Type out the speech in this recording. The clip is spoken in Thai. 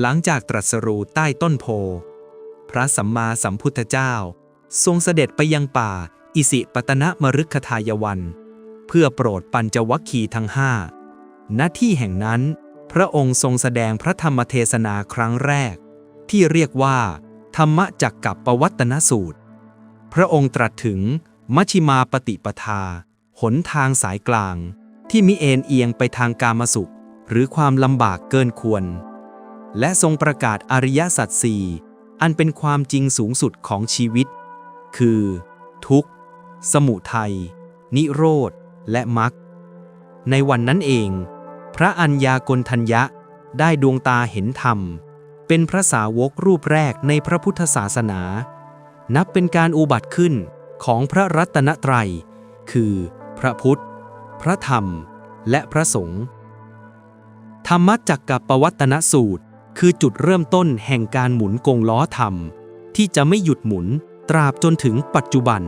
หลังจากตรัสรู้ใต้ต้นโพ พระสัมมาสัมพุทธเจ้า ทรงเสด็จไปยังป่า อิสิปตนะมฤคทายวัน เพื่อโปรดปัญจวัคคีย์ทั้งห้าณที่แห่งนั้น พระองค์ทรงแสดงพระธรรมเทศนาครั้งแรก ที่เรียกว่า ธรรมจักกับปวัตนสูตร พระองค์ตรัสถึงมัชิมาปฏิปทา หนทางสายกลาง ที่มิเอ็นเอียงไปทางกามสุข หรือความลำบากเกินควร และทรงประกาศอริยสัจสี่อันเป็นความจริงสูงสุดของชีวิต คือ ทุกข์ สมุทัย นิโรธ และมรรค ในวันนั้นเอง พระอัญญากลทัญญะได้ดวงตาเห็นธรรม เป็นพระสาวกรูปแรกในพระพุทธศาสนา นับเป็นการอุบัติขึ้นของพระรัตนตรัย คือ พระพุทธ พระธรรม และพระสงฆ์ ธรรมจักกับปวัตนสูตร คือจุดเริ่มต้นแห่งการหมุนกงล้อธรรม ที่จะไม่หยุดหมุนตราบจนถึงปัจจุบัน